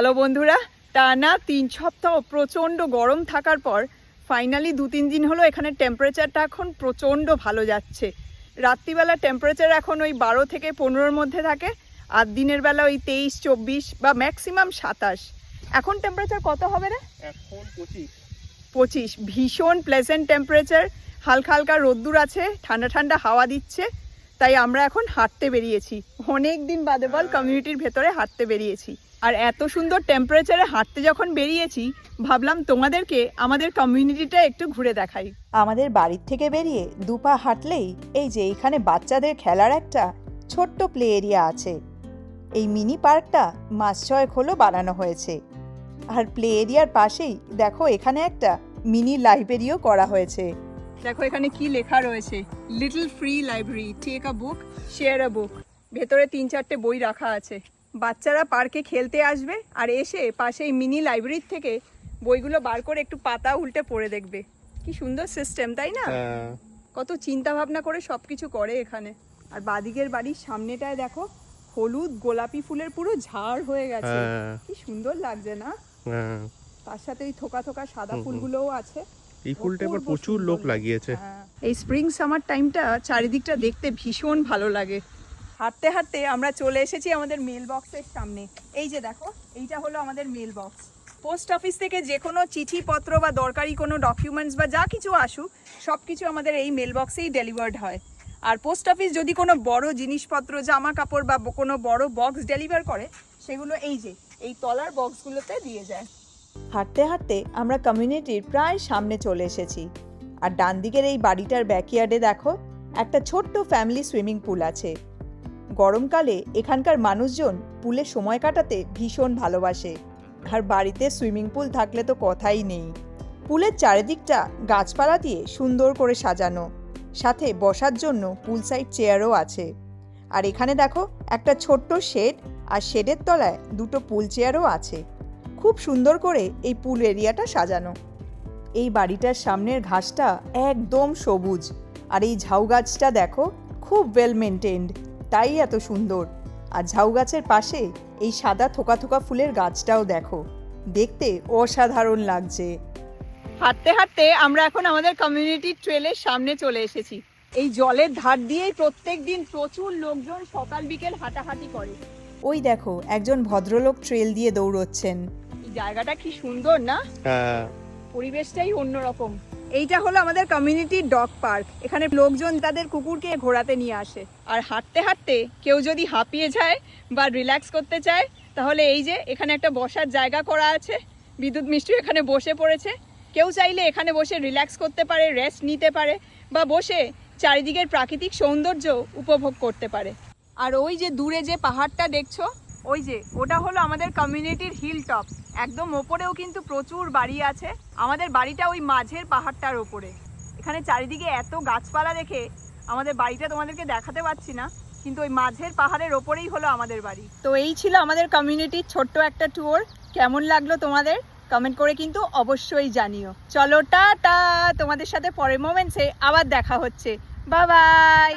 Hello বন্ধুরা টানা তিন সপ্তাহ প্রচণ্ড গরম থাকার পর ফাইনালি দু তিন দিন হলো এখানে টেম্পারেচারটা এখন প্রচণ্ড ভালো যাচ্ছে। রাত্রিবেলা টেম্পারেচার এখন ওই বারো থেকে পনেরোর মধ্যে থাকে আর দিনের বেলা ওই তেইশ চব্বিশ বা ম্যাক্সিমাম সাতাশ। এখন টেম্পারেচার কত হবে রে? এখন পঁচিশ। পঁচিশ। ভীষণ প্লেজেন্ট টেম্পারেচার হালকা হালকা রোদ্দুর আছে ঠান্ডা ঠান্ডা হাওয়া দিচ্ছে। তাই আমরা এখন হাঁটতে বেরিয়েছি। অনেক দিন বাদে বল কমিউনিটির ভেতরে হাঁটতে বেরিয়েছি। আর এত সুন্দর টেম্পারেচারে হাঁটতে যখন বেরিয়েছি ভাবলাম তোমাদেরকে আমাদের কমিউনিটিটা একটু ঘুরে দেখাই। আমাদের বাড়ির থেকে বেরিয়ে দুপা হাঁটলেই এই যে এখানে বাচ্চাদের খেলার একটা ছোট্ট প্লে এরিয়া আছে। এই মিনি পার্কটা মাস ছয়েক হলো বানানো হয়েছে। আর প্লে এরিয়ার পাশেই দেখো এখানে একটা মিনি লাইব্রেরিও করা হয়েছে। দেখো এখানে কি লেখা রয়েছে? Little free library take a book share a book ভেতরে তিন চারটে বই রাখা আছে। বাচ্চারা পার্কে খেলতে আসবে আর এসে পাশে এই মিনি লাইব্রেরির থেকে বইগুলো বার করে একটু পাতা উল্টে পড়ে দেখবে। কি সুন্দর সিস্টেম তাই না? হ্যাঁ। কত চিন্তা ভাবনা করে সব কিছু করে এখানে। আর বাদিকের বাড়ির সামনেটায় দেখো হলুদ গোলাপি ফুলের পুরো ঝাড় হয়ে গেছে। হ্যাঁ। কি সুন্দর লাগছে না? হ্যাঁ। তার সাথে ওই থোকা থোকা সাদা। ফুলগুলোও আছে। এই ফুলটা এবার প্রচুর লোক লাগিয়েছে। হ্যাঁ, এই স্প্রিং সামার টাইমটা চারিদিকটা দেখতে ভীষণ ভালো লাগে। হাঁটতে হাঁটতে আমরা চলে এসেছি আমাদের মেল বক্সের সামনে। এই যে দেখো এইটা হলো আমাদের মেল বক্স পোস্ট অফিস থেকে যে কোনো চিঠিপত্র বা দরকারি কোনো ডকুমেন্টস বা যা কিছু আসুক সব কিছু আমাদের এই মেল বক্সেই ডেলিভার্ড হয়। আর পোস্ট অফিস যদি কোনো বড় জিনিসপত্র জামা কাপড় বা কোনো বড় বক্স ডেলিভার করে সেগুলো এই যে এই তলার বক্সগুলোতে দিয়ে যায়। হাঁটতে হাঁটতে আমরা কমিউনিটির প্রায় সামনে চলে এসেছি। আর ডান দিকের এই বাড়িটার ব্যাকইয়ার্ডে দেখো, একটা ছোট্ট ফ্যামিলি সুইমিং পুল আছে। গরমকালে এখানকার মানুষজন পুলে সময় কাটাতে ভীষণ ভালোবাসে। আর বাড়িতে সুইমিং পুল থাকলে তো কথাই নেই। পুলের চারিদিকটা গাছপালা দিয়ে সুন্দর করে সাজানো। সাথে বসার জন্য পুল সাইড চেয়ারও আছে। আর এখানে দেখো, একটা ছোট্ট শেড আর শেডের তলায় দুটো পুল চেয়ারও আছে। খুব সুন্দর করে এই পুল এরিয়াটা সাজানো। এই বাড়িটার সামনের ঘাসটা একদম সবুজ আর এই ঝাউ গাছটা দেখো খুব ওয়েল মেনটেন্ড তাই এত সুন্দর। আর ঝাউ গাছের পাশে এই সাদা থোকা থোকা ফুলের গাছটাও দেখো দেখতে অসাধারণ লাগছে। হাঁটতে হাঁটতে আমরা এখন আমাদের কমিউনিটি ট্রেলের সামনে চলে এসেছি। এই জলের ধার দিয়েই প্রত্যেক দিন প্রচুর লোকজন সকাল বিকেল হাঁটাহাঁটি করে। ওই দেখো একজন ভদ্রলোক ট্রেল দিয়ে দৌড়চ্ছেন। জায়গাটা কি সুন্দর না? হ্যাঁ। পরিবেশটাই অন্যরকম। এইটা হলো আমাদের কমিউনিটি ডগ পার্ক এখানে লোকজন তাদের কুকুরকে ঘোরাতে নিয়ে আসে। আর হাঁটতে হাঁটতে কেউ যদি হাঁপিয়ে যায় বা রিল্যাক্স করতে চায় তাহলে এই যে এখানে একটা বসার জায়গা করা আছে। বিদ্যুৎ মিষ্টি এখানে বসে পড়েছে। কেউ চাইলে এখানে বসে রিল্যাক্স করতে পারে রেস্ট নিতে পারে বা বসে চারিদিকের প্রাকৃতিক সৌন্দর্য উপভোগ করতে পারে। আর ওই যে দূরে যে পাহাড়টা দেখছ ওই যে, ওটা হলো আমাদের কমিউনিটির হিল টপ একদম ওপরেও কিন্তু প্রচুর বাড়ি আছে। আমাদের বাড়িটা ওই মাঝের পাহাড়টার ওপরে। এখানে চারিদিকে এত গাছপালা দেখে আমাদের বাড়িটা তোমাদেরকে দেখাতে পাচ্ছি না, কিন্তু ওই মাঝের পাহাড়ের ওপরেই হলো আমাদের বাড়ি। তো এই ছিল আমাদের কমিউনিটির ছোট্ট একটা ট্যুর কেমন লাগল তোমাদের? কমেন্ট করে কিন্তু অবশ্যই জানিও। চলো, টাটা! তোমাদের সাথে পরের মোমেন্টসে আবার দেখা হচ্ছে। Bye bye